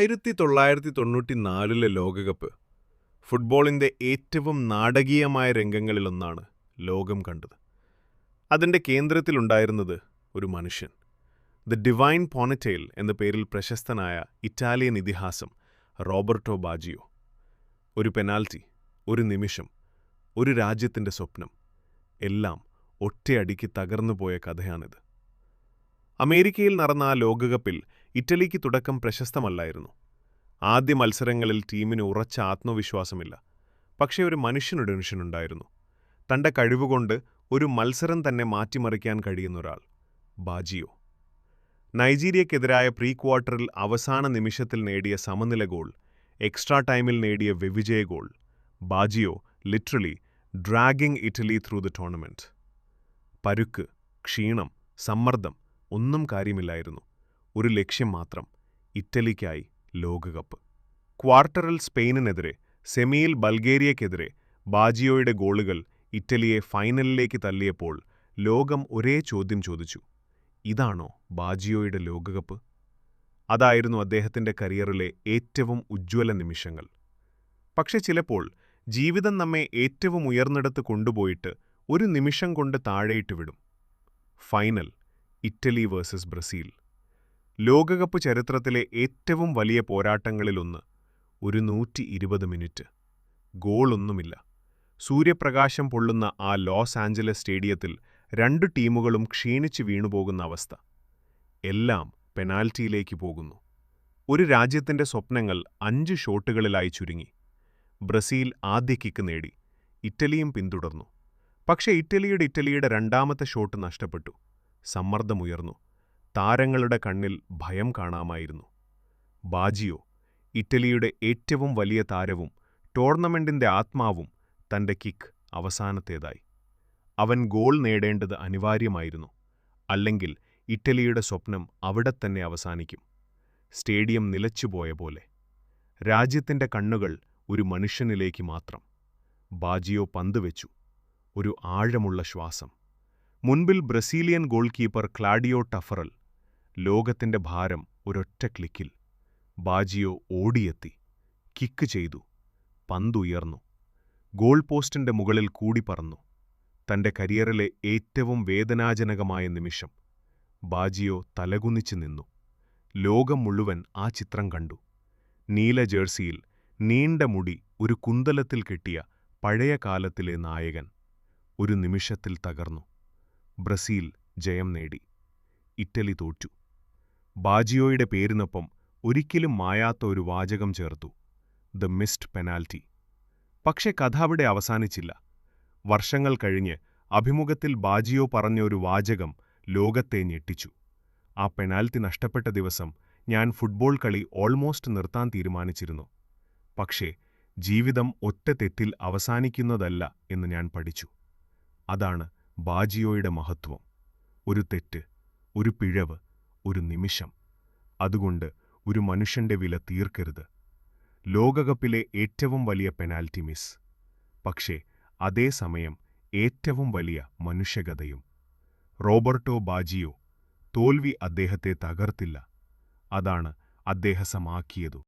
ആയിരത്തി തൊള്ളായിരത്തി തൊണ്ണൂറ്റി നാലിലെ ലോകകപ്പ് ഫുട്ബോളിന്റെ ഏറ്റവും നാടകീയമായ രംഗങ്ങളിലൊന്നാണ് ലോകം കണ്ടത്. അതിന്റെ കേന്ദ്രത്തിലുണ്ടായിരുന്നത് ഒരു മനുഷ്യൻ. ദ ഡിവൈൻ പോണറ്റെയിൽ എന്ന പേരിൽ പ്രശസ്തനായ ഇറ്റാലിയൻ ഇതിഹാസം റോബർട്ടോ ബാജിയോ. ഒരു പെനാൽറ്റി ഒരു നിമിഷം ഒരു രാജ്യത്തിന്റെ സ്വപ്നം എല്ലാം ഒറ്റയടിക്ക് തകർന്നുപോയ കഥയാണിത്. അമേരിക്കയിൽ നടന്ന ആ ലോകകപ്പിൽ ഇറ്റലിക്ക് തുടക്കം പ്രശസ്തമല്ലായിരുന്നു. ആദ്യ മത്സരങ്ങളിൽ ടീമിന് ഉറച്ച ആത്മവിശ്വാസമില്ല. പക്ഷേ ഒരു മനുഷ്യനൊരു മനുഷ്യനുണ്ടായിരുന്നു. തന്റെ കഴിവുകൊണ്ട് ഒരു മത്സരം തന്നെ മാറ്റിമറിക്കാൻ കഴിയുന്ന ഒരാൾ ബാജിയോ. നൈജീരിയക്കെതിരായ പ്രീ ക്വാർട്ടറിൽ അവസാന നിമിഷത്തിൽ നേടിയ സമനില ഗോൾ എക്സ്ട്രാ ടൈമിൽ നേടിയ വിവിജയ goal Baggio literally dragging Italy through the tournament. പരുക്ക് ക്ഷീണം സമ്മർദ്ദം ഒന്നും കാര്യമില്ലായിരുന്നു. ഒരു ലക്ഷ്യം മാത്രം ഇറ്റലിക്കായി ലോകകപ്പ്. ക്വാർട്ടറിൽ സ്പെയിനിനെതിരെ സെമിയിൽ ബൾഗേറിയക്കെതിരെ ബാജിയോയുടെ ഗോളുകൾ ഇറ്റലിയെ ഫൈനലിലേക്ക് തള്ളിയപ്പോൾ ലോകം ഒരേ ചോദ്യം ചോദിച്ചു ഇതാണോ ബാജിയോയുടെ ലോകകപ്പ്? അതായിരുന്നു അദ്ദേഹത്തിന്റെ കരിയറിലെ ഏറ്റവും ഉജ്ജ്വല നിമിഷങ്ങൾ. പക്ഷെ ചിലപ്പോൾ ജീവിതം നമ്മെ ഏറ്റവും ഉയർന്നിടത്ത് കൊണ്ടുപോയിട്ട് ഒരു നിമിഷം കൊണ്ട് താഴെയിട്ട് വിടും. Final Italy versus Brazil. ലോകകപ്പ് ചരിത്രത്തിലെ ഏറ്റവും വലിയ പോരാട്ടങ്ങളിലൊന്ന് ഒരു നൂറ്റി ഇരുപത് മിനിറ്റ്. ഗോളൊന്നുമില്ല. സൂര്യപ്രകാശം പൊള്ളുന്ന ആ ലോസ് ആഞ്ചലസ് സ്റ്റേഡിയത്തിൽ രണ്ട് ടീമുകളും ക്ഷീണിച്ച് വീണുപോകുന്ന അവസ്ഥ. എല്ലാം പെനാൽറ്റിയിലേക്ക് പോകുന്നു. ഒരു രാജ്യത്തിന്റെ സ്വപ്നങ്ങൾ അഞ്ച് ഷോട്ടുകളിലായി ചുരുങ്ങി. ബ്രസീൽ ആദ്യ കിക്ക് നേടി. ഇറ്റലിയും പിന്തുടർന്നു. പക്ഷേ ഇറ്റലിയുടെ ഇറ്റലിയുടെ രണ്ടാമത്തെ ഷോട്ട് നഷ്ടപ്പെട്ടു. സമ്മർദ്ദമുയർന്നു. താരങ്ങളുടെ കണ്ണിൽ ഭയം കാണാമായിരുന്നു. ബാജിയോ ഇറ്റലിയുടെ ഏറ്റവും വലിയ താരവും ടൂർണമെന്റിന്റെ ആത്മാവും തന്റെ കിക്ക് അവസാനത്തേതായി. അവൻ ഗോൾ നേടേണ്ടത് അനിവാര്യമായിരുന്നു. അല്ലെങ്കിൽ ഇറ്റലിയുടെ സ്വപ്നം അവിടെ തന്നെ അവസാനിക്കും. സ്റ്റേഡിയം നിലച്ചുപോയ പോലെ. രാജ്യത്തിന്റെ കണ്ണുകൾ ഒരു മനുഷ്യനിലേക്ക് മാത്രം. ബാജിയോ പന്ത് വെച്ചു. ഒരു ആഴമുള്ള ശ്വാസം. മുൻപിൽ Brazilian goal keeper Claudio Taffarel ലോകത്തിന്റെ ഭാരം ഒരൊറ്റ ക്ലിക്കിൽ. ബാജിയോ ഓടിയെത്തി. കിക്ക് ചെയ്തു. പന്തുയർന്നു. ഗോൾ പോസ്റ്റിന്റെ മുകളിൽ കൂടി പറന്നു. തന്റെ കരിയറിലെ ഏറ്റവും വേദനാജനകമായ നിമിഷം. ബാജിയോ തലകുനിച്ചു നിന്നു. ലോകം മുഴുവൻ ആ ചിത്രം കണ്ടു. നീല ജേഴ്സിയിൽ നീണ്ട മുടി ഒരു കുന്തലത്തിൽ കെട്ടിയ പഴയ കാലത്തിലെ നായകൻ ഒരു നിമിഷത്തിൽ തകർന്നു. ബ്രസീൽ ജയം നേടി. ഇറ്റലി തോറ്റു. ബാജിയോയുടെ പേരിനൊപ്പം ഒരിക്കലും മായാത്ത ഒരു വാചകം ചേർത്തു. The missed penalty. പക്ഷെ കഥ അവിടെ അവസാനിച്ചില്ല. വർഷങ്ങൾ കഴിഞ്ഞ് അഭിമുഖത്തിൽ ബാജിയോ പറഞ്ഞ ഒരു വാചകം ലോകത്തെ ഞെട്ടിച്ചു. ആ പെനാൽറ്റി നഷ്ടപ്പെട്ട ദിവസം ഞാൻ ഫുട്ബോൾ കളി ഓൾമോസ്റ്റ് നിർത്താൻ തീരുമാനിച്ചിരുന്നു. പക്ഷേ ജീവിതം ഒറ്റ തെറ്റിൽ അവസാനിക്കുന്നതല്ല എന്ന് ഞാൻ പഠിച്ചു. അതാണ് ബാജിയോയുടെ മഹത്വം. ഒരു തെറ്റ് ഒരു പിഴവ് ഒരു നിമിഷം. അതുകൊണ്ട് ഒരു മനുഷ്യന്റെ വില തീർക്കരുത്. ലോകകപ്പിലെ ഏറ്റവും വലിയ പെനാൽറ്റി മിസ്. പക്ഷേ അതേസമയം ഏറ്റവും വലിയ മനുഷ്യകഥയും. റോബർട്ടോ ബാജിയോ തോൽവി അദ്ദേഹത്തെ തകർത്തില്ല. അതാണ് അദ്ദേഹസമാക്കിയതു.